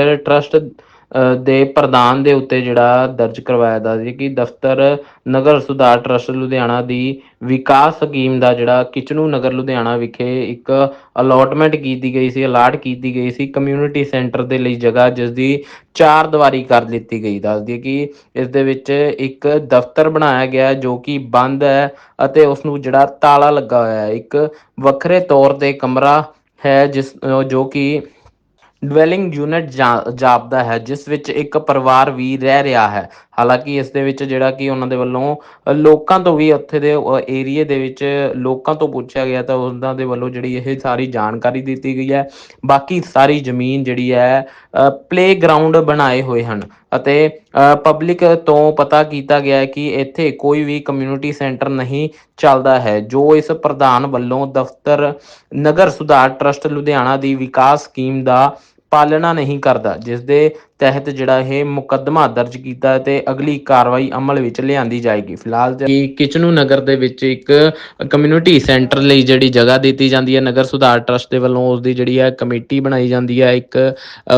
Welfare trust ਦੇ ਪ੍ਰਧਾਨ ਦੇ ਉੱਤੇ ਜਿਹੜਾ ਦਰਜ ਕਰਵਾਇਆ ਦਾ ਸੀ ਕਿ ਦਫ਼ਤਰ ਨਗਰ ਸੁਧਾਰ ਟਰਸਟ ਲੁਧਿਆਣਾ ਦੀ ਵਿਕਾਸ ਸਕੀਮ ਦਾ ਜਿਹੜਾ ਕਿਚਨੂ ਨਗਰ ਲੁਧਿਆਣਾ ਵਿਖੇ ਇੱਕ ਅਲਾਟਮੈਂਟ ਕੀਤੀ ਗਈ ਸੀ ਅਲਾਟ ਕੀਤੀ ਗਈ ਸੀ ਕਮਿਊਨਿਟੀ ਸੈਂਟਰ ਦੇ ਲਈ ਜਗ੍ਹਾ ਜਿਸ ਦੀ ਚਾਰ ਦੀਵਾਰੀ ਕਰ ਦਿੱਤੀ ਗਈ ਦੱਸਦੀ ਹੈ ਕਿ ਇਸ ਦੇ ਵਿੱਚ ਇੱਕ ਦਫ਼ਤਰ ਬਣਾਇਆ ਗਿਆ ਜੋ ਕਿ ਬੰਦ ਹੈ ਅਤੇ ਉਸ ਨੂੰ ਜਿਹੜਾ ਤਾਲਾ ਲੱਗਾ ਹੋਇਆ ਹੈ, ਇੱਕ ਵੱਖਰੇ ਤੌਰ ਤੇ ਕਮਰਾ ਹੈ ਜਿਸ ਜੋ ਕਿ ਡਵੈਲਿੰਗ ਯੂਨਿਟ ਜਾਪਦਾ ਹੈ, ਜਿਸ ਵਿੱਚ ਇੱਕ ਪਰਿਵਾਰ ਵੀ ਰਹਿ ਰਿਹਾ ਹੈ। ਹਾਲਾਂਕਿ ਇਸ ਦੇ ਵਿੱਚ ਜਿਹੜਾ ਕਿ ਉਹਨਾਂ ਦੇ ਵੱਲੋਂ ਲੋਕਾਂ ਤੋਂ ਵੀ ਉੱਥੇ ਦੇ ਏਰੀਏ ਦੇ ਵਿੱਚ ਲੋਕਾਂ ਤੋਂ ਪੁੱਛਿਆ ਗਿਆ, ਤਾਂ ਉਹਨਾਂ ਦੇ ਵੱਲੋਂ ਜਿਹੜੀ ਇਹ ਸਾਰੀ ਜਾਣਕਾਰੀ ਦਿੱਤੀ ਗਈ ਹੈ। ਬਾਕੀ ਸਾਰੀ ਜ਼ਮੀਨ ਜਿਹੜੀ ਹੈ ਪਲੇਗਰਾਉਂਡ ਬਣਾਏ ਹੋਏ ਹਨ। ਅਤੇ ਪਬਲਿਕ ਤੋਂ ਪਤਾ ਕੀਤਾ ਗਿਆ ਹੈ ਕਿ ਇੱਥੇ ਕੋਈ ਵੀ ਕਮਿਊਨਿਟੀ ਸੈਂਟਰ ਨਹੀਂ ਚੱਲਦਾ ਹੈ, ਜੋ ਇਸ ਪ੍ਰਧਾਨ ਵੱਲੋਂ ਦਫ਼ਤਰ ਨਗਰ ਸੁਧਾਰ ਟਰਸਟ ਲੁਧਿਆਣਾ ਦੀ ਵਿਕਾਸ ਸਕੀਮ ਦਾ ਪਾਲਣਾ ਨਹੀਂ ਕਰਦਾ ਜਿਸ ਦੇ ਤਹਿਤ ਜਿਹੜਾ ਇਹ ਮੁਕੱਦਮਾ ਦਰਜ ਕੀਤਾ ਤੇ ਅਗਲੀ ਕਾਰਵਾਈ ਅਮਲ ਵਿੱਚ ਲਿਆਂਦੀ ਜਾਏਗੀ। ਫਿਲਹਾਲ ਜੀ ਕਿਚਨੂ ਨਗਰ ਦੇ ਵਿੱਚ ਇੱਕ ਕਮਿਊਨਿਟੀ ਸੈਂਟਰ ਲਈ ਜਿਹੜੀ ਜਗ੍ਹਾ ਦਿੱਤੀ ਜਾਂਦੀ ਹੈ, ਨਗਰ ਸੁਧਾਰ ਟਰਸਟ ਦੇ ਵੱਲੋਂ ਉਸ ਦੀ ਜਿਹੜੀ ਹੈ ਕਮੇਟੀ ਬਣਾਈ ਜਾਂਦੀ ਹੈ। ਇੱਕ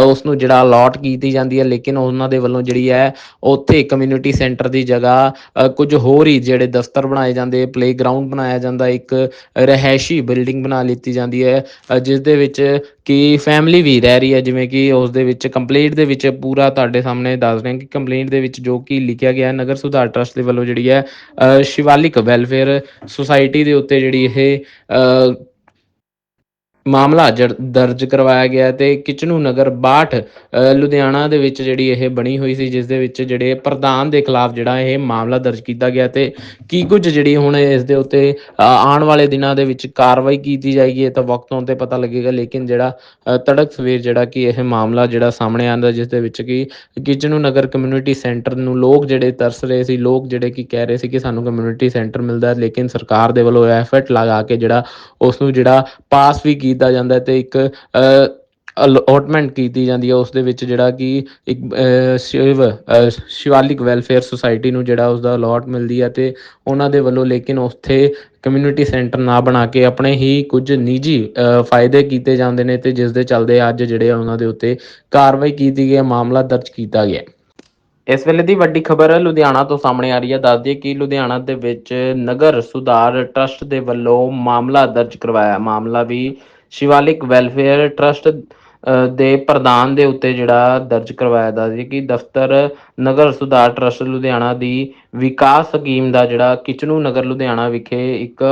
ਉਸ ਨੂੰ ਜਿਹੜਾ ਅਲੋਟ ਕੀਤੀ ਜਾਂਦੀ ਹੈ, ਲੇਕਿਨ ਉਹਨਾਂ ਦੇ ਵੱਲੋਂ ਜਿਹੜੀ ਹੈ ਉੱਥੇ ਕਮਿਊਨਿਟੀ ਸੈਂਟਰ ਦੀ ਜਗ੍ਹਾ ਕੁਝ ਹੋਰ ਹੀ ਜਿਹੜੇ ਦਫ਼ਤਰ ਬਣਾਏ ਜਾਂਦੇ ਪਲੇਗਰਾਉਂਡ ਬਣਾਇਆ ਜਾਂਦਾ, ਇੱਕ ਰਹਿائشੀ ਬਿਲਡਿੰਗ ਬਣਾ ਲਈਤੀ ਜਾਂਦੀ ਹੈ। ਜਿਸ ਦੇ ਵਿੱਚ ਕਿ ਫੈਮਿਲੀ ਵੀ ਰਹਿ ਰਹੀ ਹੈ, ਜਿਵੇਂ ਕਿ ਉਸ ਦੇ ਵਿੱਚ ਕੰਪਲੀਟ ਦੇ ਵਿੱਚ ਪੂਰਾ ਤੁਹਾਡੇ ਸਾਹਮਣੇ ਦੱਸ ਰਹੇ ਹਾਂ ਕਿ ਕੰਪਲੇਂਟ ਦੇ ਵਿੱਚ ਜੋ ਕਿ ਲਿਖਿਆ ਗਿਆ ਨਗਰ ਸੁਧਾਰ ਟਰਸਟ ਦੇ ਵੱਲੋਂ ਜਿਹੜੀ ਹੈ ਅ, ਸ਼ਿਵਾਲਿਕ ਵੈਲਫੇਅਰ ਸੁਸਾਇਟੀ ਦੇ ਉੱਤੇ ਜਿਹੜੀ ਇਹ ਅ, ਮਾਮਲਾ ਜਰ- ਦਰਜ ਕਰਵਾਇਆ ਗਿਆ ਹੈ ਤੇ ਕਿਚਨੂ ਨਗਰ 62 ਅ, ਲੁਧਿਆਣਾ ਦੇ ਵਿੱਚ ਜਿਹੜੀ ਇਹ ਬਣੀ ਹੋਈ ਸੀ ਜਿਸ ਦੇ ਵਿੱਚ ਜਿਹੜੇ ਪ੍ਰਧਾਨ ਦੇ ਖਿਲਾਫ ਜਿਹੜਾ ਇਹ ਮਾਮਲਾ ਦਰਜ ਕੀਤਾ ਗਿਆ ਤੇ ਕੀ ਕੁਝ ਜਿਹੜੀ ਹੁਣ ਇਸ ਦੇ ਉੱਤੇ ਆਉਣ ਵਾਲੇ ਦਿਨਾਂ ਦੇ ਵਿੱਚ ਕਾਰਵਾਈ ਕੀਤੀ ਜਾਏਗੀ ਇਹ ਤਾਂ ਵਕਤ ਆਉਣ ਤੇ ਪਤਾ ਲੱਗੇਗਾ ਲੇਕਿਨ ਜਿਹੜਾ ਤੜਕ ਸਵੇਰ ਜਿਹੜਾ ਕਿ ਇਹ ਮਾਮਲਾ ਜਿਹੜਾ ਸਾਹਮਣੇ ਆਂਦਾ ਜਿਸ ਦੇ ਵਿੱਚ ਕਿ ਕਿਚਨੂ ਨਗਰ ਕਮਿਊਨਿਟੀ ਸੈਂਟਰ ਨੂੰ ਲੋਕ ਜਿਹੜੇ ਤਰਸ ਰਹੇ ਸੀ ਲੋਕ ਜਿਹੜੇ ਕਿ ਕਹਿ ਰਹੇ ਸੀ ਕਿ ਸਾਨੂੰ ਕਮਿਊਨਿਟੀ ਸੈਂਟਰ ਮਿਲਦਾ ਲੇਕਿਨ ਸਰਕਾਰ ਦੇ ਵੱਲੋਂ ਐਫਰਟ ਲਗਾ ਕੇ ਜਿਹੜਾ ਉਸ ਨੂੰ ਜਿਹੜਾ ਪਾਸ ਵੀ ਕੀਤਾ ਜਾਂਦਾ ਤੇ ਇੱਕ ਅਲੋਟਮੈਂਟ ਕੀਤੀ ਜਾਂਦੀ ਹੈ ਉਸ ਦੇ ਵਿੱਚ ਜਿਹੜਾ ਕਿ ਇੱਕ ਸ਼ਿਵ ਸ਼ਿਵਾਲਿਕ ਵੈਲਫੇਅਰ ਸੁਸਾਇਟੀ ਨੂੰ ਜਿਹੜਾ ਉਸ ਦਾ ਅਲਾਟ ਮਿਲਦੀ ਹੈ ਤੇ ਉਹਨਾਂ ਦੇ ਵੱਲੋਂ ਲੇਕਿਨ ਉੱਥੇ ਕਮਿਊਨਿਟੀ ਸੈਂਟਰ ਨਾ ਬਣਾ ਕੇ ਆਪਣੇ ਹੀ ਕੁਝ ਨਿੱਜੀ ਫਾਇਦੇ ਕੀਤੇ ਜਾਂਦੇ ਨੇ ਤੇ ਜਿਸ ਦੇ ਚੱਲਦੇ ਅੱਜ ਜਿਹੜੇ ਉਹਨਾਂ ਦੇ ਉੱਤੇ ਕਾਰਵਾਈ ਕੀਤੀ ਗਈ ਹੈ, ਮਾਮਲਾ ਦਰਜ ਕੀਤਾ ਗਿਆ ਇਸ ਵੇਲੇ ਦੀ ਵੱਡੀ ਖਬਰ ਲੁਧਿਆਣਾ ਤੋਂ ਸਾਹਮਣੇ ਆ ਰਹੀ ਹੈ। ਦੱਸਦੀ ਹੈ ਕਿ ਲੁਧਿਆਣਾ ਦੇ ਵਿੱਚ ਨਗਰ ਸੁਧਾਰ ਟਰਸਟ ਦੇ ਵੱਲੋਂ ਮਾਮਲਾ ਦਰਜ ਕਰਵਾਇਆ। ਮਾਮਲਾ ਵੀ ਸ਼ਿਵਾਲਿਕ ਵੈਲਫੇਅਰ ਟਰਸਟ ਦੇ ਪ੍ਰਧਾਨ ਦੇ ਉੱਤੇ ਜਿਹੜਾ ਦਰਜ ਕਰਵਾਇਆ ਦਾ ਸੀ ਕਿ ਦਫ਼ਤਰ ਨਗਰ ਸੁਧਾਰ ਟਰਸਟ ਲੁਧਿਆਣਾ ਦੀ ਵਿਕਾਸ ਸਕੀਮ ਦਾ ਜਿਹੜਾ ਕਿਚਨੂ ਨਗਰ ਲੁਧਿਆਣਾ ਵਿਖੇ ਇੱਕ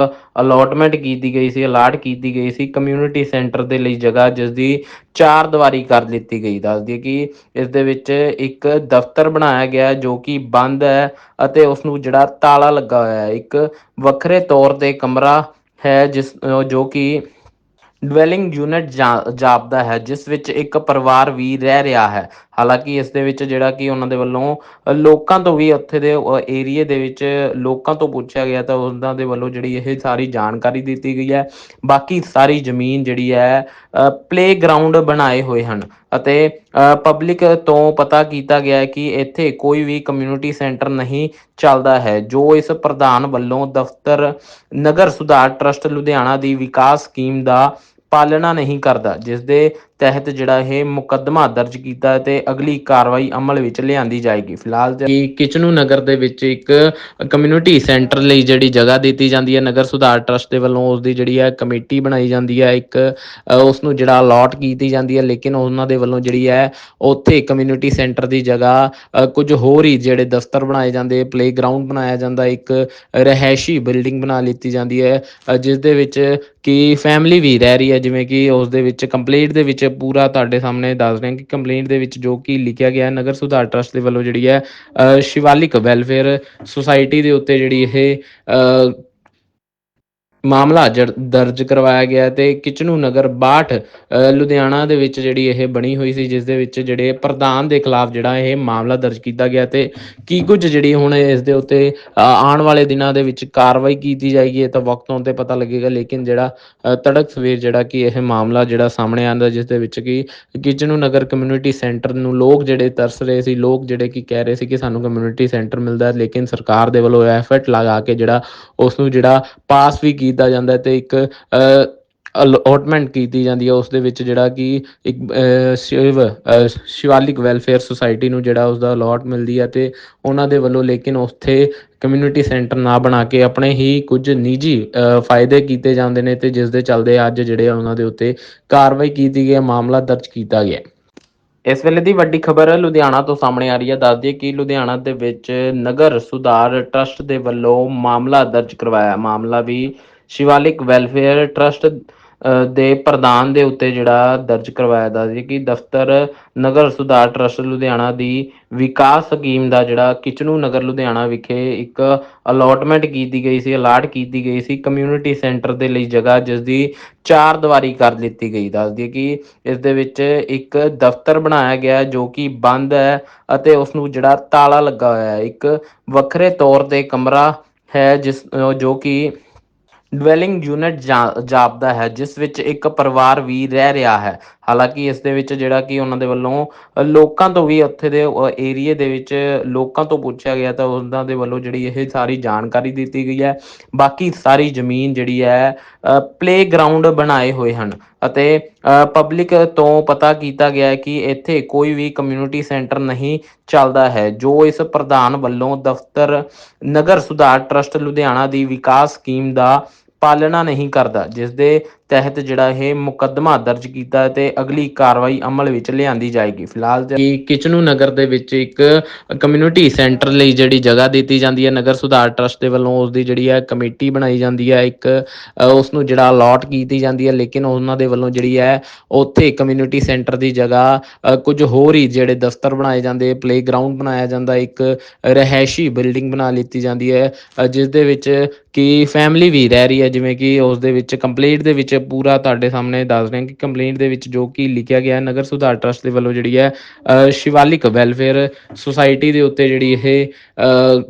ਅਲੋਟਮੈਂਟ ਕੀਤੀ ਗਈ ਸੀ ਅਲਾਟ ਕੀਤੀ ਗਈ ਸੀ ਕਮਿਊਨਿਟੀ ਸੈਂਟਰ ਦੇ ਲਈ ਜਗ੍ਹਾ ਜਿਸ ਦੀ ਚਾਰ ਦੀਵਾਰੀ ਕਰ ਦਿੱਤੀ ਗਈ ਦੱਸਦੀ ਹੈ ਕਿ ਇਸ ਦੇ ਵਿੱਚ ਇੱਕ ਦਫ਼ਤਰ ਬਣਾਇਆ ਗਿਆ ਜੋ ਕਿ ਬੰਦ ਹੈ ਅਤੇ ਉਸ ਨੂੰ ਜਿਹੜਾ ਤਾਲਾ ਲੱਗਾ ਹੋਇਆ ਹੈ, ਇੱਕ ਵੱਖਰੇ ਤੌਰ ਤੇ ਕਮਰਾ ਹੈ ਜਿਸ ਜੋ ਕਿ ਡਵੈਲਿੰਗ ਯੂਨਿਟ ਜਾਪਦਾ ਹੈ ਜਿਸ ਵਿੱਚ ਇੱਕ ਪਰਿਵਾਰ ਵੀ ਰਹਿ ਰਿਹਾ ਹੈ। ਹਾਲਾਂਕਿ ਇਸ ਦੇ ਵਿੱਚ ਜਿਹੜਾ ਕਿ ਉਹਨਾਂ ਦੇ ਵੱਲੋਂ ਲੋਕਾਂ ਤੋਂ ਵੀ ਉੱਥੇ ਦੇ ਏਰੀਏ ਦੇ ਵਿੱਚ ਲੋਕਾਂ ਤੋਂ ਪੁੱਛਿਆ ਗਿਆ ਤਾਂ ਉਹਨਾਂ ਦੇ ਵੱਲੋਂ ਜਿਹੜੀ ਇਹ ਸਾਰੀ ਜਾਣਕਾਰੀ ਦਿੱਤੀ ਗਈ ਹੈ। ਬਾਕੀ ਸਾਰੀ ਜ਼ਮੀਨ ਜਿਹੜੀ ਹੈ ਪਲੇਗਰਾਉਂਡ ਬਣਾਏ ਹੋਏ ਹਨ ਅਤੇ ਪਬਲਿਕ ਤੋਂ ਪਤਾ ਕੀਤਾ ਗਿਆ ਹੈ ਕਿ ਇੱਥੇ ਕੋਈ ਵੀ ਕਮਿਊਨਿਟੀ ਸੈਂਟਰ ਨਹੀਂ ਚੱਲਦਾ ਹੈ, ਜੋ ਇਸ ਪ੍ਰਧਾਨ ਵੱਲੋਂ ਦਫ਼ਤਰ ਨਗਰ ਸੁਧਾਰ ਟਰਸਟ ਲੁਧਿਆਣਾ ਦੀ ਵਿਕਾਸ ਸਕੀਮ ਦਾ ਪਾਲਣਾ ਨਹੀਂ ਕਰਦਾ ਜਿਸ ਦੇ ਤਹਿਤ ਜਿਹੜਾ ਇਹ ਮੁਕੱਦਮਾ ਦਰਜ ਕੀਤਾ ਤੇ ਅਗਲੀ ਕਾਰਵਾਈ ਅਮਲ ਵਿੱਚ ਲਿਆਂਦੀ ਜਾਏਗੀ। ਫਿਲਹਾਲ ਜੀ ਕਿਚਨੂ ਨਗਰ ਦੇ ਵਿੱਚ ਇੱਕ ਕਮਿਊਨਿਟੀ ਸੈਂਟਰ ਲਈ ਜਿਹੜੀ ਜਗ੍ਹਾ ਦਿੱਤੀ ਜਾਂਦੀ ਹੈ, ਨਗਰ ਸੁਧਾਰ ਟਰਸਟ ਦੇ ਵੱਲੋਂ ਉਸ ਦੀ ਜਿਹੜੀ ਹੈ ਕਮੇਟੀ ਬਣਾਈ ਜਾਂਦੀ ਹੈ। ਇੱਕ ਉਸ ਨੂੰ ਜਿਹੜਾ ਅਲੋਟ ਕੀਤੀ ਜਾਂਦੀ ਹੈ, ਲੇਕਿਨ ਉਹਨਾਂ ਦੇ ਵੱਲੋਂ ਜਿਹੜੀ ਹੈ ਉੱਥੇ ਕਮਿਊਨਿਟੀ ਸੈਂਟਰ ਦੀ ਜਗ੍ਹਾ ਕੁਝ ਹੋਰ ਹੀ ਜਿਹੜੇ ਦਫ਼ਤਰ ਬਣਾਏ ਜਾਂਦੇ ਪਲੇਗਰਾਉਂਡ ਬਣਾਇਆ ਜਾਂਦਾ, ਇੱਕ ਰਹਿائشੀ ਬਿਲਡਿੰਗ ਬਣਾ ਲਈਤੀ ਜਾਂਦੀ ਹੈ। ਜਿਸ ਦੇ ਵਿੱਚ ਕਿ ਫੈਮਿਲੀ ਵੀ ਰਹਿ ਰਹੀ ਹੈ, ਜਿਵੇਂ ਕਿ ਉਸ ਦੇ ਵਿੱਚ ਕੰਪਲੀਟ ਦੇ ਵਿੱਚ ਪੂਰਾ ਤੁਹਾਡੇ ਸਾਹਮਣੇ ਦੱਸ ਰਹੇ ਹਾਂ ਕਿ ਕੰਪਲੇਂਟ ਦੇ ਵਿੱਚ ਜੋ ਕਿ ਲਿਖਿਆ ਗਿਆ ਹੈ ਨਗਰ ਸੁਧਾਰ ਟਰਸਟ ਦੇ ਵੱਲੋਂ ਜਿਹੜੀ ਹੈ ਅ, ਸ਼ਿਵਾਲਿਕ ਵੈਲਫੇਅਰ ਸੁਸਾਇਟੀ ਦੇ ਉੱਤੇ ਜਿਹੜੀ ਇਹ ਅ, ਮਾਮਲਾ ਜਰ- ਦਰਜ ਕਰਵਾਇਆ ਗਿਆ ਹੈ ਤੇ ਕਿਚਨੂ ਨਗਰ 62 ਅ, ਲੁਧਿਆਣਾ ਦੇ ਵਿੱਚ ਜਿਹੜੀ ਇਹ ਬਣੀ ਹੋਈ ਸੀ ਜਿਸ ਦੇ ਵਿੱਚ ਜਿਹੜੇ ਪ੍ਰਧਾਨ ਦੇ ਖਿਲਾਫ ਜਿਹੜਾ ਇਹ ਮਾਮਲਾ ਦਰਜ ਕੀਤਾ ਗਿਆ ਤੇ ਕੀ ਕੁਝ ਜਿਹੜੀ ਹੁਣ ਇਸ ਦੇ ਉੱਤੇ ਆਉਣ ਵਾਲੇ ਦਿਨਾਂ ਦੇ ਵਿੱਚ ਕਾਰਵਾਈ ਕੀਤੀ ਜਾਏਗੀ ਇਹ ਤਾਂ ਵਕਤ ਆਉਣ ਤੇ ਪਤਾ ਲੱਗੇਗਾ ਲੇਕਿਨ ਜਿਹੜਾ ਤੜਕ ਸਵੇਰ ਜਿਹੜਾ ਕਿ ਇਹ ਮਾਮਲਾ ਜਿਹੜਾ ਸਾਹਮਣੇ ਆਂਦਾ ਜਿਸ ਦੇ ਵਿੱਚ ਕਿ ਕਿਚਨੂ ਨਗਰ ਕਮਿਊਨਿਟੀ ਸੈਂਟਰ ਨੂੰ ਲੋਕ ਜਿਹੜੇ ਤਰਸ ਰਹੇ ਸੀ ਲੋਕ ਜਿਹੜੇ ਕਿ ਕਹਿ ਰਹੇ ਸੀ ਕਿ ਸਾਨੂੰ ਕਮਿਊਨਿਟੀ ਸੈਂਟਰ ਮਿਲਦਾ ਲੇਕਿਨ ਸਰਕਾਰ ਦੇ ਵੱਲੋਂ ਐਫਰਟ ਲਗਾ ਕੇ ਜਿਹੜਾ ਉਸ ਨੂੰ ਜਿਹੜਾ ਪਾਸ ਵੀ ਕੀਤਾ ਜਾਂਦਾ ਤੇ ਇੱਕ ਅਲੋਟਮੈਂਟ ਕੀਤੀ ਜਾਂਦੀ ਹੈ ਉਸ ਦੇ ਵਿੱਚ ਜਿਹੜਾ ਕਿ ਇੱਕ ਸ਼ਿਵ ਸ਼ਿਵਾਲਿਕ ਵੈਲਫੇਅਰ ਸੁਸਾਇਟੀ ਨੂੰ ਜਿਹੜਾ ਉਸਦਾ ਅਲਾਟ ਮਿਲਦੀ ਹੈ ਤੇ ਉਹਨਾਂ ਦੇ ਵੱਲੋਂ ਲੇਕਿਨ ਉੱਥੇ ਕਮਿਊਨਿਟੀ ਸੈਂਟਰ ਨਾ ਬਣਾ ਕੇ ਆਪਣੇ ਹੀ ਕੁਝ ਨਿੱਜੀ ਫਾਇਦੇ ਕੀਤੇ ਜਾਂਦੇ ਨੇ ਤੇ ਜਿਸ ਦੇ ਚੱਲਦੇ ਅੱਜ ਜਿਹੜੇ ਉਹਨਾਂ ਦੇ ਉੱਤੇ ਕਾਰਵਾਈ ਕੀਤੀ ਗਈ ਹੈ, ਮਾਮਲਾ ਦਰਜ ਕੀਤਾ ਗਿਆ ਇਸ ਵੇਲੇ ਦੀ ਵੱਡੀ ਖਬਰ ਲੁਧਿਆਣਾ ਤੋਂ ਸਾਹਮਣੇ ਆ ਰਹੀ ਹੈ। ਦੱਸਦੀ ਕਿ ਲੁਧਿਆਣਾ ਦੇ ਵਿੱਚ ਨਗਰ ਸੁਧਾਰ ਟਰਸਟ ਦੇ ਵੱਲੋਂ ਮਾਮਲਾ ਦਰਜ ਕਰਵਾਇਆ। ਮਾਮਲਾ ਵੀ ਸ਼ਿਵਾਲਿਕ ਵੈਲਫੇਅਰ ਟਰਸਟ ਦੇ ਪ੍ਰਧਾਨ ਦੇ ਉੱਤੇ ਜਿਹੜਾ ਦਰਜ ਕਰਵਾਇਆ ਦੱਸਦੀ ਕਿ ਦਫ਼ਤਰ ਨਗਰ ਸੁਧਾਰ ਟਰਸਟ ਲੁਧਿਆਣਾ ਦੀ ਵਿਕਾਸ ਸਕੀਮ ਦਾ ਜਿਹੜਾ ਕਿਚਨੂ ਨਗਰ ਲੁਧਿਆਣਾ ਵਿਖੇ ਇੱਕ ਅਲੋਟਮੈਂਟ ਕੀਤੀ ਗਈ ਸੀ ਅਲਾਟ ਕੀਤੀ ਗਈ ਸੀ ਕਮਿਊਨਿਟੀ ਸੈਂਟਰ ਦੇ ਲਈ ਜਗ੍ਹਾ ਜਿਸ ਦੀ ਚਾਰ ਦੀਵਾਰੀ ਕਰ ਦਿੱਤੀ ਗਈ ਦੱਸਦੀ ਕਿ ਇਸ ਦੇ ਵਿੱਚ ਇੱਕ ਦਫ਼ਤਰ ਬਣਾਇਆ ਗਿਆ ਜੋ ਕਿ ਬੰਦ ਹੈ ਅਤੇ ਉਸ ਨੂੰ ਜਿਹੜਾ ਤਾਲਾ ਲੱਗਾ ਹੋਇਆ ਹੈ, ਇੱਕ ਵੱਖਰੇ ਤੌਰ ਤੇ ਕਮਰਾ ਹੈ ਜਿਸ ਜੋ ਕਿ ਡਵੈਲਿੰਗ ਯੂਨਿਟ ਜਾਪਦਾ ਹੈ ਜਿਸ ਵਿੱਚ ਇੱਕ ਪਰਿਵਾਰ ਵੀ ਰਹਿ ਰਿਹਾ ਹੈ। ਹਾਲਾਂਕਿ ਇਸ ਦੇ ਵਿੱਚ ਜਿਹੜਾ ਕਿ ਉਹਨਾਂ ਦੇ ਵੱਲੋਂ ਲੋਕਾਂ ਤੋਂ ਵੀ ਉੱਥੇ ਦੇ ਏਰੀਏ ਦੇ ਵਿੱਚ ਲੋਕਾਂ ਤੋਂ ਪੁੱਛਿਆ ਗਿਆ ਤਾਂ ਉਹਨਾਂ ਦੇ ਵੱਲੋਂ ਜਿਹੜੀ ਇਹ ਸਾਰੀ ਜਾਣਕਾਰੀ ਦਿੱਤੀ ਗਈ ਹੈ। ਬਾਕੀ ਸਾਰੀ ਜ਼ਮੀਨ ਜਿਹੜੀ ਹੈ ਪਲੇਗਰਾਉਂਡ ਬਣਾਏ ਹੋਏ ਹਨ ਅਤੇ ਪਬਲਿਕ ਤੋਂ ਪਤਾ ਕੀਤਾ ਗਿਆ ਹੈ ਕਿ ਇੱਥੇ ਕੋਈ ਵੀ ਕਮਿਊਨਿਟੀ ਸੈਂਟਰ ਨਹੀਂ ਚੱਲਦਾ ਹੈ, ਜੋ ਇਸ ਪ੍ਰਧਾਨ ਵੱਲੋਂ ਦਫ਼ਤਰ ਨਗਰ ਸੁਧਾਰ ਟਰਸਟ ਲੁਧਿਆਣਾ ਦੀ ਵਿਕਾਸ ਸਕੀਮ ਦਾ ਪਾਲਣਾ ਨਹੀਂ ਕਰਦਾ ਜਿਸ ਦੇ ਤਹਿਤ ਜਿਹੜਾ ਇਹ ਮੁਕੱਦਮਾ ਦਰਜ ਕੀਤਾ ਤੇ ਅਗਲੀ ਕਾਰਵਾਈ ਅਮਲ ਵਿੱਚ ਲਿਆਂਦੀ ਜਾਏਗੀ। ਫਿਲਹਾਲ ਜੀ ਕਿਚਨੂ ਨਗਰ ਦੇ ਵਿੱਚ ਇੱਕ ਕਮਿਊਨਿਟੀ ਸੈਂਟਰ ਲਈ ਜਿਹੜੀ ਜਗ੍ਹਾ ਦਿੱਤੀ ਜਾਂਦੀ ਹੈ, ਨਗਰ ਸੁਧਾਰ ਟਰਸਟ ਦੇ ਵੱਲੋਂ ਉਸ ਦੀ ਜਿਹੜੀ ਹੈ ਕਮੇਟੀ ਬਣਾਈ ਜਾਂਦੀ ਹੈ। ਇੱਕ ਉਸ ਨੂੰ ਜਿਹੜਾ ਅਲਾਟ ਕੀਤੀ ਜਾਂਦੀ ਹੈ, ਲੇਕਿਨ ਉਹਨਾਂ ਦੇ ਵੱਲੋਂ ਜਿਹੜੀ ਹੈ ਉੱਥੇ ਕਮਿਊਨਿਟੀ ਸੈਂਟਰ ਦੀ ਜਗ੍ਹਾ ਕੁਝ ਹੋਰ ਹੀ ਜਿਹੜੇ ਦਫ਼ਤਰ ਬਣਾਏ ਜਾਂਦੇ ਪਲੇਗਰਾਉਂਡ ਬਣਾਇਆ ਜਾਂਦਾ, ਇੱਕ ਰਹਿائشੀ ਬਿਲਡਿੰਗ ਬਣਾ ਲਈਤੀ ਜਾਂਦੀ ਹੈ। ਜਿਸ ਦੇ ਵਿੱਚ ਕਿ ਫੈਮਿਲੀ ਵੀ ਰਹਿ ਰਹੀ ਹੈ, ਜਿਵੇਂ ਕਿ ਉਸ ਦੇ ਵਿੱਚ ਕੰਪਲੀਟ ਦੇ ਵਿੱਚ ਪੂਰਾ ਤੁਹਾਡੇ ਸਾਹਮਣੇ ਦੱਸ ਰਹੇ ਹਾਂ ਕਿ ਕੰਪਲੇਂਟ ਦੇ ਵਿੱਚ ਜੋ ਕਿ ਲਿਖਿਆ ਗਿਆ ਹੈ ਨਗਰ ਸੁਧਾਰ ਟਰਸਟ ਦੇ ਵੱਲੋਂ ਜਿਹੜੀ ਹੈ ਅ, ਸ਼ਿਵਾਲਿਕ ਵੈਲਫੇਅਰ ਸੁਸਾਇਟੀ ਦੇ ਉੱਤੇ ਜਿਹੜੀ ਇਹ ਅ,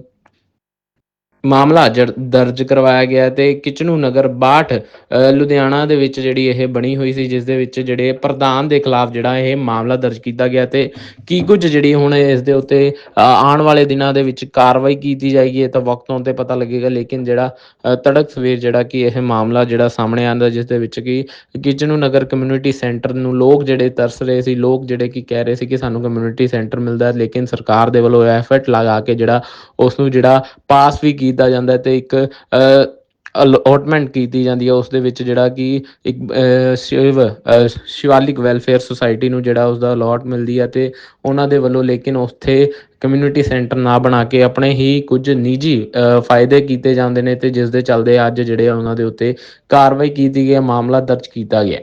ਮਾਮਲਾ ਜੜ- ਦਰਜ ਕਰਵਾਇਆ ਗਿਆ ਹੈ ਤੇ ਕਿਚਨੂ ਨਗਰ 62 ਅ, ਲੁਧਿਆਣਾ ਦੇ ਵਿੱਚ ਜਿਹੜੀ ਇਹ ਬਣੀ ਹੋਈ ਸੀ ਜਿਸ ਦੇ ਵਿੱਚ ਜਿਹੜੇ ਪ੍ਰਧਾਨ ਦੇ ਖਿਲਾਫ ਜਿਹੜਾ ਇਹ ਮਾਮਲਾ ਦਰਜ ਕੀਤਾ ਗਿਆ ਤੇ ਕੀ ਕੁਝ ਜਿਹੜੀ ਹੁਣ ਇਸ ਦੇ ਉੱਤੇ ਆਉਣ ਵਾਲੇ ਦਿਨਾਂ ਦੇ ਵਿੱਚ ਕਾਰਵਾਈ ਕੀਤੀ ਜਾਏਗੀ ਇਹ ਤਾਂ ਵਕਤ ਆਉਣ ਤੇ ਪਤਾ ਲੱਗੇਗਾ ਲੇਕਿਨ ਜਿਹੜਾ ਤੜਕ ਸਵੇਰ ਜਿਹੜਾ ਕਿ ਇਹ ਮਾਮਲਾ ਜਿਹੜਾ ਸਾਹਮਣੇ ਆਂਦਾ ਜਿਸ ਦੇ ਵਿੱਚ ਕਿ ਕਿਚਨੂ ਨਗਰ ਕਮਿਊਨਿਟੀ ਸੈਂਟਰ ਨੂੰ ਲੋਕ ਜਿਹੜੇ ਤਰਸ ਰਹੇ ਸੀ ਲੋਕ ਜਿਹੜੇ ਕਿ ਕਹਿ ਰਹੇ ਸੀ ਕਿ ਸਾਨੂੰ ਕਮਿਊਨਿਟੀ ਸੈਂਟਰ ਮਿਲਦਾ ਲੇਕਿਨ ਸਰਕਾਰ ਦੇ ਵੱਲੋਂ ਐਫਰਟ ਲਗਾ ਕੇ ਜਿਹੜਾ ਉਸ ਨੂੰ ਜਿਹੜਾ ਪਾਸ ਵੀ ਕੀਤਾ ਜਾਂਦਾ ਤੇ ਇੱਕ ਅਲੋਟਮੈਂਟ ਕੀਤੀ ਜਾਂਦੀ ਹੈ ਉਸ ਦੇ ਵਿੱਚ ਜਿਹੜਾ ਕਿ ਇੱਕ ਸ਼ਿਵ ਸ਼ਿਵਾਲਿਕ ਵੈਲਫੇਅਰ ਸੁਸਾਇਟੀ ਨੂੰ ਜਿਹੜਾ ਉਸਦਾ ਅਲਾਟ ਮਿਲਦੀ ਹੈ ਤੇ ਉਹਨਾਂ ਦੇ ਵੱਲੋਂ ਲੇਕਿਨ ਉੱਥੇ ਕਮਿਊਨਿਟੀ ਸੈਂਟਰ ਨਾ ਬਣਾ ਕੇ ਆਪਣੇ ਹੀ ਕੁਝ ਨਿੱਜੀ ਫਾਇਦੇ ਕੀਤੇ ਜਾਂਦੇ ਨੇ ਤੇ ਜਿਸ ਦੇ ਚੱਲਦੇ ਅੱਜ ਜਿਹੜੇ ਉਹਨਾਂ ਦੇ ਉੱਤੇ ਕਾਰਵਾਈ ਕੀਤੀ ਗਈ ਹੈ, ਮਾਮਲਾ ਦਰਜ ਕੀਤਾ ਗਿਆ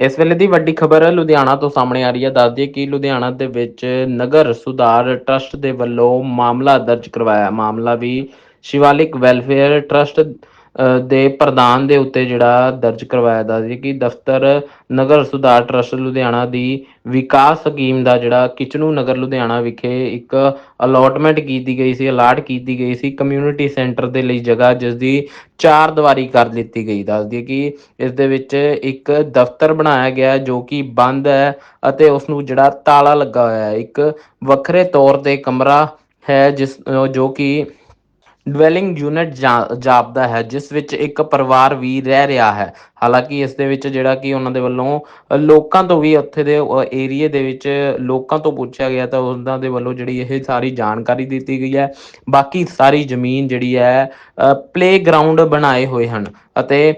ਇਸ ਵੇਲੇ ਦੀ ਵੱਡੀ ਖਬਰ ਲੁਧਿਆਣਾ ਤੋਂ ਸਾਹਮਣੇ ਆ ਰਹੀ ਹੈ। ਦੱਸਦੀ ਕਿ ਲੁਧਿਆਣਾ ਦੇ ਵਿੱਚ ਨਗਰ ਸੁਧਾਰ ਟਰਸਟ ਦੇ ਵੱਲੋਂ ਮਾਮਲਾ ਦਰਜ ਕਰਵਾਇਆ। ਮਾਮਲਾ ਵੀ ਸ਼ਿਵਾਲਿਕ ਵੈਲਫੇਅਰ ਟਰਸਟ ਦੇ ਪ੍ਰਧਾਨ ਦੇ ਉੱਤੇ ਜਿਹੜਾ ਦਰਜ ਕਰਵਾਇਆ ਦੱਸਦੀ ਕਿ ਦਫ਼ਤਰ ਨਗਰ ਸੁਧਾਰ ਟਰਸਟ ਲੁਧਿਆਣਾ ਦੀ ਵਿਕਾਸ ਸਕੀਮ ਦਾ ਜਿਹੜਾ ਕਿਚਨੂ ਨਗਰ ਲੁਧਿਆਣਾ ਵਿਖੇ ਇੱਕ ਅਲੋਟਮੈਂਟ ਕੀਤੀ ਗਈ ਸੀ ਅਲਾਟ ਕੀਤੀ ਗਈ ਸੀ ਕਮਿਊਨਿਟੀ ਸੈਂਟਰ ਦੇ ਲਈ ਜਗ੍ਹਾ ਜਿਸ ਦੀ ਚਾਰ ਦੀਵਾਰੀ ਕਰ ਦਿੱਤੀ ਗਈ ਦੱਸਦੀ ਕਿ ਇਸ ਦੇ ਵਿੱਚ ਇੱਕ ਦਫ਼ਤਰ ਬਣਾਇਆ ਗਿਆ ਜੋ ਕਿ ਬੰਦ ਹੈ ਅਤੇ ਉਸ ਨੂੰ ਜਿਹੜਾ ਤਾਲਾ ਲੱਗਾ ਹੋਇਆ ਹੈ, ਇੱਕ ਵੱਖਰੇ ਤੌਰ ਤੇ ਕਮਰਾ ਹੈ ਜਿਸ ਜੋ ਕਿ ਡਵੈਲਿੰਗ ਯੂਨਿਟ ਜਾਪਦਾ ਹੈ, ਜਿਸ ਵਿੱਚ ਇੱਕ ਪਰਿਵਾਰ ਵੀ ਰਹਿ ਰਿਹਾ ਹੈ। ਹਾਲਾਂਕਿ ਇਸ ਦੇ ਵਿੱਚ ਜਿਹੜਾ ਕਿ ਉਹਨਾਂ ਦੇ ਵੱਲੋਂ ਲੋਕਾਂ ਤੋਂ ਵੀ ਉੱਥੇ ਦੇ ਏਰੀਏ ਦੇ ਵਿੱਚ ਲੋਕਾਂ ਤੋਂ ਪੁੱਛਿਆ ਗਿਆ, ਤਾਂ ਉਹਨਾਂ ਦੇ ਵੱਲੋਂ ਜਿਹੜੀ ਇਹ ਸਾਰੀ ਜਾਣਕਾਰੀ ਦਿੱਤੀ ਗਈ ਹੈ। ਬਾਕੀ ਸਾਰੀ ਜ਼ਮੀਨ ਜਿਹੜੀ ਹੈ ਪਲੇਗਰਾਉਂਡ ਬਣਾਏ ਹੋਏ ਹਨ। ਅਤੇ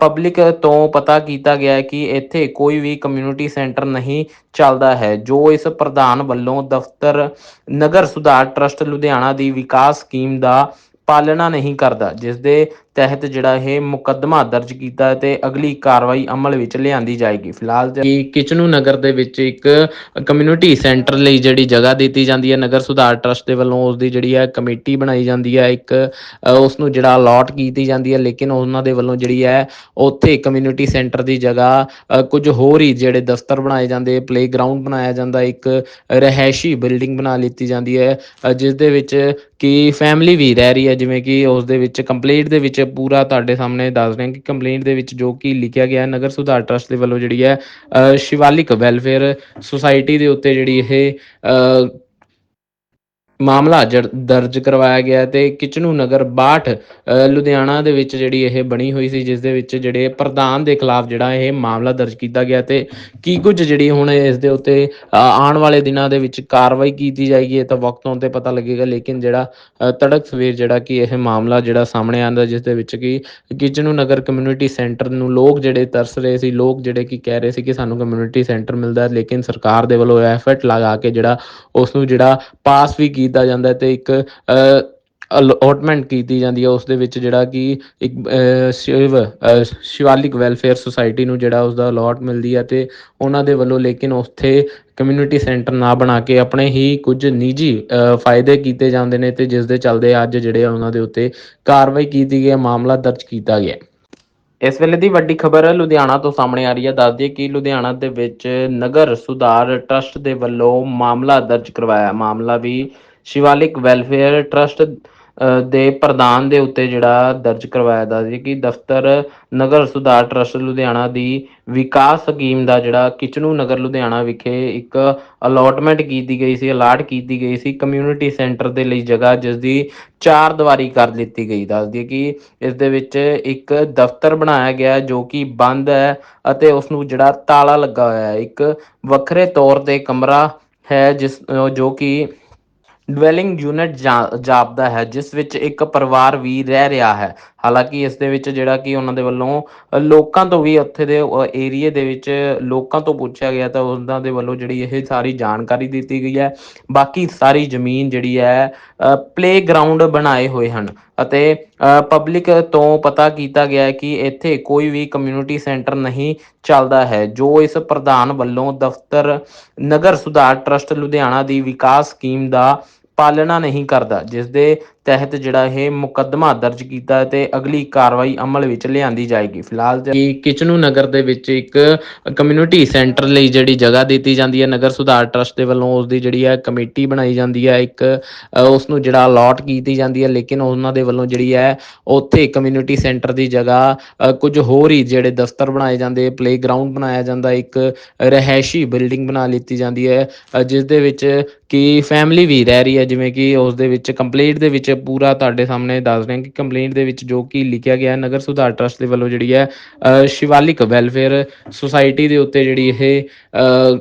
ਪਬਲਿਕ ਤੋਂ ਪਤਾ ਕੀਤਾ ਗਿਆ ਹੈ ਕਿ ਇੱਥੇ ਕੋਈ ਵੀ ਕਮਿਊਨਿਟੀ ਸੈਂਟਰ ਨਹੀਂ ਚੱਲਦਾ ਹੈ, ਜੋ ਇਸ ਪ੍ਰਧਾਨ ਵੱਲੋਂ ਦਫ਼ਤਰ ਨਗਰ ਸੁਧਾਰ ਟਰਸਟ ਲੁਧਿਆਣਾ ਦੀ ਵਿਕਾਸ ਸਕੀਮ ਦਾ ਪਾਲਣਾ ਨਹੀਂ ਕਰਦਾ ਜਿਸ ਦੇ ਤਹਿਤ ਜਿਹੜਾ ਇਹ ਮੁਕੱਦਮਾ ਦਰਜ ਕੀਤਾ ਤੇ ਅਗਲੀ ਕਾਰਵਾਈ ਅਮਲ ਵਿੱਚ ਲਿਆਂਦੀ ਜਾਏਗੀ। ਫਿਲਹਾਲ ਜੀ ਕਿਚਨੂ ਨਗਰ ਦੇ ਵਿੱਚ ਇੱਕ ਕਮਿਊਨਿਟੀ ਸੈਂਟਰ ਲਈ ਜਿਹੜੀ ਜਗ੍ਹਾ ਦਿੱਤੀ ਜਾਂਦੀ ਹੈ, ਨਗਰ ਸੁਧਾਰ ਟਰਸਟ ਦੇ ਵੱਲੋਂ ਉਸ ਦੀ ਜਿਹੜੀ ਹੈ ਕਮੇਟੀ ਬਣਾਈ ਜਾਂਦੀ ਹੈ। ਇੱਕ ਉਸ ਨੂੰ ਜਿਹੜਾ ਅਲੋਟ ਕੀਤੀ ਜਾਂਦੀ ਹੈ, ਲੇਕਿਨ ਉਹਨਾਂ ਦੇ ਵੱਲੋਂ ਜਿਹੜੀ ਹੈ ਉੱਥੇ ਕਮਿਊਨਿਟੀ ਸੈਂਟਰ ਦੀ ਜਗ੍ਹਾ ਕੁਝ ਹੋਰ ਹੀ ਜਿਹੜੇ ਦਫ਼ਤਰ ਬਣਾਏ ਜਾਂਦੇ ਪਲੇਗਰਾਉਂਡ ਬਣਾਇਆ ਜਾਂਦਾ, ਇੱਕ ਰਹਿائشੀ ਬਿਲਡਿੰਗ ਬਣਾ ਲਈਤੀ ਜਾਂਦੀ ਹੈ ਜਿਸ ਦੇ ਵਿੱਚ ਕਿ ਫੈਮਿਲੀ ਵੀ ਰਹਿ ਰਹੀ ਹੈ ਜਿਵੇਂ ਕਿ ਉਸ ਦੇ ਵਿੱਚ ਕੰਪਲੇਂਟ ਦੇ ਵਿੱਚ ਪੂਰਾ ਤੁਹਾਡੇ ਸਾਹਮਣੇ ਦੱਸ ਰਹੇ ਹਾਂ ਕਿ ਕੰਪਲੇਂਟ ਦੇ ਵਿੱਚ ਜੋ ਕਿ ਲਿਖਿਆ ਗਿਆ ਨਗਰ ਸੁਧਾਰ ਟਰਸਟ ਦੇ ਵੱਲੋਂ ਜਿਹੜੀ ਹੈ ਅ, ਸ਼ਿਵਾਲਿਕ ਵੈਲਫੇਅਰ ਸੁਸਾਇਟੀ ਦੇ ਉੱਤੇ ਜਿਹੜੀ ਇਹ ਅ, ਮਾਮਲਾ ਜਰ- ਦਰਜ ਕਰਵਾਇਆ ਗਿਆ ਤੇ ਕਿਚਨੂ ਨਗਰ 62 ਅ, ਲੁਧਿਆਣਾ ਦੇ ਵਿੱਚ ਜਿਹੜੀ ਇਹ ਬਣੀ ਹੋਈ ਸੀ ਜਿਸ ਦੇ ਵਿੱਚ ਜਿਹੜੇ ਪ੍ਰਧਾਨ ਦੇ ਖਿਲਾਫ ਜਿਹੜਾ ਇਹ ਮਾਮਲਾ ਦਰਜ ਕੀਤਾ ਗਿਆ ਤੇ ਕੀ ਕੁਝ ਜਿਹੜੀ ਹੁਣ ਇਸ ਦੇ ਉੱਤੇ ਆਉਣ ਵਾਲੇ ਦਿਨਾਂ ਦੇ ਵਿੱਚ ਕਾਰਵਾਈ ਕੀਤੀ ਜਾਏਗੀ ਇਹ ਤਾਂ ਵਕਤ ਆਉਣ ਤੇ ਪਤਾ ਲੱਗੇਗਾ ਲੇਕਿਨ ਜਿਹੜਾ ਤੜਕ ਸਵੇਰ ਜਿਹੜਾ ਕਿ ਇਹ ਮਾਮਲਾ ਜਿਹੜਾ ਸਾਹਮਣੇ ਆਂਦਾ ਜਿਸ ਦੇ ਵਿੱਚ ਕਿ ਕਿਚਨੂ ਨਗਰ ਕਮਿਊਨਿਟੀ ਸੈਂਟਰ ਨੂੰ ਲੋਕ ਜਿਹੜੇ ਤਰਸ ਰਹੇ ਸੀ ਲੋਕ ਜਿਹੜੇ ਕਿ ਕਹਿ ਰਹੇ ਸੀ ਕਿ ਸਾਨੂੰ ਕਮਿਊਨਿਟੀ ਸੈਂਟਰ ਮਿਲਦਾ ਲੇਕਿਨ ਸਰਕਾਰ ਦੇ ਵੱਲੋਂ ਐਫਰਟ ਲਗਾ ਕੇ ਜਿਹੜਾ ਉਸ ਨੂੰ ਜਿਹੜਾ ਪਾਸ ਵੀ ਕੀਤਾ ਜਾਂਦਾ ਤੇ ਇੱਕ ਅਲੋਟਮੈਂਟ ਕੀਤੀ ਜਾਂਦੀ ਹੈ ਉਸ ਦੇ ਵਿੱਚ ਜਿਹੜਾ ਕਿ ਇੱਕ ਸ਼ਿਵ ਸ਼ਿਵਾਲਿਕ ਵੈਲਫੇਅਰ ਸੁਸਾਇਟੀ ਨੂੰ ਜਿਹੜਾ ਉਸ ਦਾ ਅਲੋਟ ਮਿਲਦੀ ਹੈ ਤੇ ਉਹਨਾਂ ਦੇ ਵੱਲੋਂ ਲੇਕਿਨ ਉੱਥੇ ਕਮਿਊਨਿਟੀ ਸੈਂਟਰ ਨਾ ਬਣਾ ਕੇ ਆਪਣੇ ਹੀ ਕੁਝ ਨਿੱਜੀ ਫਾਇਦੇ ਕੀਤੇ ਜਾਂਦੇ ਨੇ ਤੇ ਜਿਸ ਦੇ ਚੱਲਦੇ ਅੱਜ ਜਿਹੜੇ ਆ ਉਹਨਾਂ ਦੇ ਉੱਤੇ ਕਾਰਵਾਈ ਕੀਤੀ ਗਈ ਹੈ, ਮਾਮਲਾ ਦਰਜ ਕੀਤਾ ਗਿਆ ਇਸ ਵੇਲੇ ਦੀ ਵੱਡੀ ਖਬਰ ਲੁਧਿਆਣਾ ਤੋਂ ਸਾਹਮਣੇ ਆ ਰਹੀ ਹੈ। ਦੱਸ ਦਈਏ ਕਿ ਲੁਧਿਆਣਾ ਦੇ ਵਿੱਚ ਨਗਰ ਸੁਧਾਰ ਟਰਸਟ ਦੇ ਵੱਲੋਂ ਮਾਮਲਾ ਦਰਜ ਕਰਵਾਇਆ। ਮਾਮਲਾ ਵੀ ਸ਼ਿਵਾਲਿਕ ਵੈਲਫੇਅਰ ਟਰਸਟ ਦੇ ਪ੍ਰਧਾਨ ਦੇ ਉੱਤੇ ਜਿਹੜਾ ਦਰਜ ਕਰਵਾਇਆ ਦਾ ਸੀ ਕਿ ਦਫ਼ਤਰ ਨਗਰ ਸੁਧਾਰ ਟਰਸਟ ਲੁਧਿਆਣਾ ਦੀ ਵਿਕਾਸ ਸਕੀਮ ਦਾ ਜਿਹੜਾ ਕਿਚਨੂ ਨਗਰ ਲੁਧਿਆਣਾ ਵਿਖੇ ਇੱਕ ਅਲੋਟਮੈਂਟ ਕੀਤੀ ਗਈ ਸੀ ਅਲਾਟ ਕੀਤੀ ਗਈ ਸੀ ਕਮਿਊਨਿਟੀ ਸੈਂਟਰ ਦੇ ਲਈ ਜਗ੍ਹਾ ਜਿਸ ਦੀ ਚਾਰ ਦੀਵਾਰੀ ਕਰ ਦਿੱਤੀ ਗਈ ਦੱਸਦੀ ਦਈਏ ਕਿ ਇਸ ਦੇ ਵਿੱਚ ਇੱਕ ਦਫ਼ਤਰ ਬਣਾਇਆ ਗਿਆ ਜੋ ਕਿ ਬੰਦ ਹੈ ਅਤੇ ਉਸ ਨੂੰ ਜਿਹੜਾ ਤਾਲਾ ਲੱਗਾ ਹੋਇਆ ਹੈ, ਇੱਕ ਵੱਖਰੇ ਤੌਰ ਤੇ ਕਮਰਾ ਹੈ ਜਿਸ ਜੋ ਕਿ ਡਵੈਲਿੰਗ ਯੂਨਿਟ ਜਾਪਦਾ ਹੈ, ਜਿਸ ਵਿੱਚ ਇੱਕ ਪਰਿਵਾਰ ਵੀ ਰਹਿ ਰਿਹਾ ਹੈ। ਹਾਲਾਂਕਿ ਇਸ ਦੇ ਵਿੱਚ ਜਿਹੜਾ ਕਿ ਉਹਨਾਂ ਦੇ ਵੱਲੋਂ ਲੋਕਾਂ ਤੋਂ ਵੀ ਉੱਥੇ ਦੇ ਏਰੀਏ ਦੇ ਵਿੱਚ ਲੋਕਾਂ ਤੋਂ ਪੁੱਛਿਆ ਗਿਆ, ਤਾਂ ਉਹਨਾਂ ਦੇ ਵੱਲੋਂ ਜਿਹੜੀ ਇਹ ਸਾਰੀ ਜਾਣਕਾਰੀ ਦਿੱਤੀ ਗਈ ਹੈ। ਬਾਕੀ ਸਾਰੀ ਜ਼ਮੀਨ ਜਿਹੜੀ ਹੈ ਪਲੇਗਰਾਉਂਡ ਬਣਾਏ ਹੋਏ ਹਨ। ਅਤੇ ਪਬਲਿਕ ਤੋਂ ਪਤਾ ਕੀਤਾ ਗਿਆ ਹੈ ਕਿ ਇੱਥੇ ਕੋਈ ਵੀ ਕਮਿਊਨਿਟੀ ਸੈਂਟਰ ਨਹੀਂ ਚੱਲਦਾ ਹੈ, ਜੋ ਇਸ ਪ੍ਰਧਾਨ ਵੱਲੋਂ ਦਫ਼ਤਰ ਨਗਰ ਸੁਧਾਰ ਟਰਸਟ ਲੁਧਿਆਣਾ ਦੀ ਵਿਕਾਸ ਸਕੀਮ ਦਾ ਪਾਲਣਾ ਨਹੀਂ ਕਰਦਾ ਜਿਸ ਦੇ ਤਹਿਤ ਜਿਹੜਾ ਇਹ ਮੁਕੱਦਮਾ ਦਰਜ ਕੀਤਾ ਤੇ ਅਗਲੀ ਕਾਰਵਾਈ ਅਮਲ ਵਿੱਚ ਲਿਆਂਦੀ ਜਾਏਗੀ। ਫਿਲਹਾਲ ਜੀ ਕਿਚਨੂ ਨਗਰ ਦੇ ਵਿੱਚ ਇੱਕ ਕਮਿਊਨਿਟੀ ਸੈਂਟਰ ਲਈ ਜਿਹੜੀ ਜਗ੍ਹਾ ਦਿੱਤੀ ਜਾਂਦੀ ਹੈ, ਨਗਰ ਸੁਧਾਰ ਟਰਸਟ ਦੇ ਵੱਲੋਂ ਉਸ ਦੀ ਜਿਹੜੀ ਹੈ ਕਮੇਟੀ ਬਣਾਈ ਜਾਂਦੀ ਹੈ। ਇੱਕ ਉਸ ਨੂੰ ਜਿਹੜਾ ਅਲੋਟ ਕੀਤੀ ਜਾਂਦੀ ਹੈ, ਲੇਕਿਨ ਉਹਨਾਂ ਦੇ ਵੱਲੋਂ ਜਿਹੜੀ ਹੈ ਉੱਥੇ ਕਮਿਊਨਿਟੀ ਸੈਂਟਰ ਦੀ ਜਗ੍ਹਾ ਕੁਝ ਹੋਰ ਹੀ ਜਿਹੜੇ ਦਫ਼ਤਰ ਬਣਾਏ ਜਾਂਦੇ ਪਲੇਗਰਾਉਂਡ ਬਣਾਇਆ ਜਾਂਦਾ, ਇੱਕ ਰਹਿائشੀ ਬਿਲਡਿੰਗ ਬਣਾ ਲਈਤੀ ਜਾਂਦੀ ਹੈ। ਜਿਸ ਦੇ ਵਿੱਚ ਕਿ ਫੈਮਿਲੀ ਵੀ ਰਹਿ ਰਹੀ ਹੈ, ਜਿਵੇਂ ਕਿ ਉਸ ਦੇ ਵਿੱਚ ਕੰਪਲੀਟ ਦੇ ਵਿੱਚ ਪੂਰਾ ਤੁਹਾਡੇ ਸਾਹਮਣੇ ਦੱਸ ਰਹੇ ਹਾਂ ਕਿ ਕੰਪਲੇਂਟ ਦੇ ਵਿੱਚ ਜੋ ਕਿ ਲਿਖਿਆ ਗਿਆ ਹੈ ਨਗਰ ਸੁਧਾਰ ਟਰਸਟ ਦੇ ਵੱਲੋਂ ਜਿਹੜੀ ਹੈ ਅ, ਸ਼ਿਵਾਲਿਕ ਵੈਲਫੇਅਰ ਸੁਸਾਇਟੀ ਦੇ ਉੱਤੇ ਜਿਹੜੀ ਇਹ ਅ,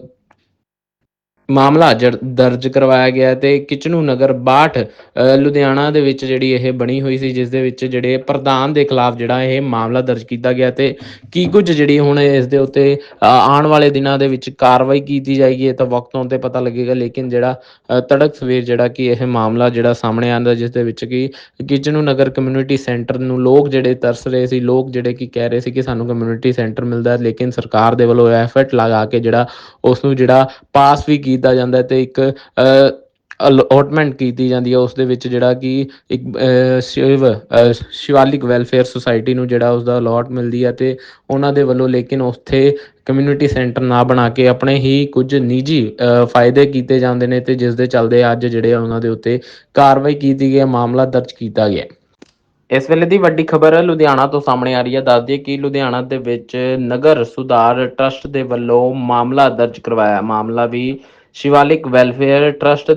ਮਾਮਲਾ ਜਰ- ਦਰਜ ਕਰਵਾਇਆ ਗਿਆ ਹੈ ਤੇ ਕਿਚਨੂ ਨਗਰ 62 ਅ, ਲੁਧਿਆਣਾ ਦੇ ਵਿੱਚ ਜਿਹੜੀ ਇਹ ਬਣੀ ਹੋਈ ਸੀ ਜਿਸ ਦੇ ਵਿੱਚ ਜਿਹੜੇ ਪ੍ਰਧਾਨ ਦੇ ਖਿਲਾਫ ਜਿਹੜਾ ਇਹ ਮਾਮਲਾ ਦਰਜ ਕੀਤਾ ਗਿਆ ਤੇ ਕੀ ਕੁਝ ਜਿਹੜੀ ਹੁਣ ਇਸ ਦੇ ਉੱਤੇ ਆਉਣ ਵਾਲੇ ਦਿਨਾਂ ਦੇ ਵਿੱਚ ਕਾਰਵਾਈ ਕੀਤੀ ਜਾਏਗੀ ਇਹ ਤਾਂ ਵਕਤ ਆਉਣ ਤੇ ਪਤਾ ਲੱਗੇਗਾ ਲੇਕਿਨ ਜਿਹੜਾ ਤੜਕ ਸਵੇਰ ਜਿਹੜਾ ਕਿ ਇਹ ਮਾਮਲਾ ਜਿਹੜਾ ਸਾਹਮਣੇ ਆਂਦਾ ਜਿਸ ਦੇ ਵਿੱਚ ਕਿ ਕਿਚਨੂ ਨਗਰ ਕਮਿਊਨਿਟੀ ਸੈਂਟਰ ਨੂੰ ਲੋਕ ਜਿਹੜੇ ਤਰਸ ਰਹੇ ਸੀ ਲੋਕ ਜਿਹੜੇ ਕਿ ਕਹਿ ਰਹੇ ਸੀ ਕਿ ਸਾਨੂੰ ਕਮਿਊਨਿਟੀ ਸੈਂਟਰ ਮਿਲਦਾ ਲੇਕਿਨ ਸਰਕਾਰ ਦੇ ਵੱਲੋਂ ਐਫਰਟ ਲਗਾ ਕੇ ਜਿਹੜਾ ਉਸ ਨੂੰ ਜਿਹੜਾ ਪਾਸ ਵੀ ਕੀਤਾ ਜਾਂਦਾ ਤੇ ਇੱਕ ਅਲੋਟਮੈਂਟ ਕੀਤੀ ਜਾਂਦੀ ਹੈ ਉਸ ਦੇ ਵਿੱਚ ਜਿਹੜਾ ਕਿ ਇੱਕ ਸ਼ਿਵ ਸ਼ਿਵਾਲਿਕ ਵੈਲਫੇਅਰ ਸੁਸਾਇਟੀ ਨੂੰ ਜਿਹੜਾ ਉਸ ਦਾ ਅਲਾਟ ਮਿਲਦੀ ਹੈ ਤੇ ਉਹਨਾਂ ਦੇ ਵੱਲੋਂ ਲੇਕਿਨ ਉੱਥੇ ਕਮਿਊਨਿਟੀ ਸੈਂਟਰ ਨਾ ਬਣਾ ਕੇ ਆਪਣੇ ਹੀ ਕੁਝ ਨਿੱਜੀ ਫਾਇਦੇ ਕੀਤੇ ਜਾਂਦੇ ਨੇ ਤੇ ਜਿਸ ਦੇ ਚੱਲਦੇ ਅੱਜ ਜਿਹੜੇ ਆ ਉਹਨਾਂ ਦੇ ਉੱਤੇ ਕਾਰਵਾਈ ਕੀਤੀ ਗਈ ਹੈ, ਮਾਮਲਾ ਦਰਜ ਕੀਤਾ ਗਿਆ ਇਸ ਵੇਲੇ ਦੀ ਵੱਡੀ ਖਬਰ ਲੁਧਿਆਣਾ ਤੋਂ ਸਾਹਮਣੇ ਆ ਰਹੀ ਹੈ। ਦੱਸ ਦਈਏ ਕਿ ਲੁਧਿਆਣਾ ਦੇ ਵਿੱਚ ਨਗਰ ਸੁਧਾਰ ਟਰਸਟ ਦੇ ਵੱਲੋਂ ਮਾਮਲਾ ਦਰਜ ਕਰਵਾਇਆ। ਮਾਮਲਾ ਵੀ ਸ਼ਿਵਾਲਿਕ ਵੈਲਫੇਅਰ ਟਰਸਟ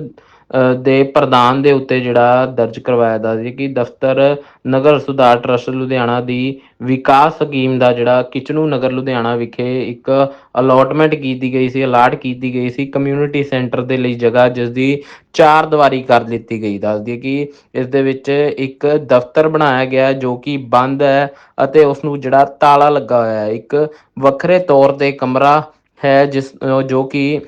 ਦੇ ਪ੍ਰਧਾਨ ਦੇ ਉੱਤੇ ਜਿਹੜਾ ਦਰਜ ਕਰਵਾਇਆ ਦਾ ਸੀ ਕਿ ਦਫ਼ਤਰ ਨਗਰ ਸੁਧਾਰ ਟਰਸਟ ਲੁਧਿਆਣਾ ਦੀ ਵਿਕਾਸ ਸਕੀਮ ਦਾ ਜਿਹੜਾ ਕਿਚਨੂ ਨਗਰ ਲੁਧਿਆਣਾ ਵਿਖੇ ਇੱਕ ਅਲੋਟਮੈਂਟ ਕੀਤੀ ਗਈ ਸੀ ਅਲਾਟ ਕੀਤੀ ਗਈ ਸੀ ਕਮਿਊਨਿਟੀ ਸੈਂਟਰ ਦੇ ਲਈ ਜਗ੍ਹਾ ਜਿਸ ਦੀ ਚਾਰ ਦੀਵਾਰੀ ਕਰ ਦਿੱਤੀ ਗਈ ਦੱਸਦੀ ਦਈਏ ਕਿ ਇਸ ਦੇ ਵਿੱਚ ਇੱਕ ਦਫ਼ਤਰ ਬਣਾਇਆ ਗਿਆ ਜੋ ਕਿ ਬੰਦ ਹੈ ਅਤੇ ਉਸ ਨੂੰ ਜਿਹੜਾ ਤਾਲਾ ਲੱਗਾ ਹੋਇਆ ਹੈ, ਇੱਕ ਵੱਖਰੇ ਤੌਰ ਤੇ ਕਮਰਾ ਹੈ ਜਿਸ ਜੋ ਕਿ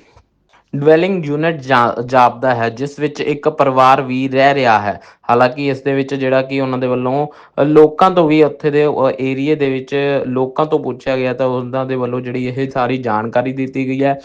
ਡਵੈਲਿੰਗ ਯੂਨਿਟ ਜਾਪਦਾ ਹੈ, ਜਿਸ ਵਿੱਚ ਇੱਕ ਪਰਿਵਾਰ ਵੀ ਰਹਿ ਰਿਹਾ ਹੈ। ਹਾਲਾਂਕਿ ਇਸ ਦੇ ਵਿੱਚ ਜਿਹੜਾ ਕਿ ਉਹਨਾਂ ਦੇ ਵੱਲੋਂ ਲੋਕਾਂ ਤੋਂ ਵੀ ਉੱਥੇ ਦੇ ਏਰੀਏ ਦੇ ਵਿੱਚ ਲੋਕਾਂ ਤੋਂ ਪੁੱਛਿਆ ਗਿਆ ਤਾਂ ਉਹਨਾਂ ਦੇ ਵੱਲੋਂ ਜਿਹੜੀ ਇਹ ਸਾਰੀ ਜਾਣਕਾਰੀ ਦਿੱਤੀ ਗਈ ਹੈ।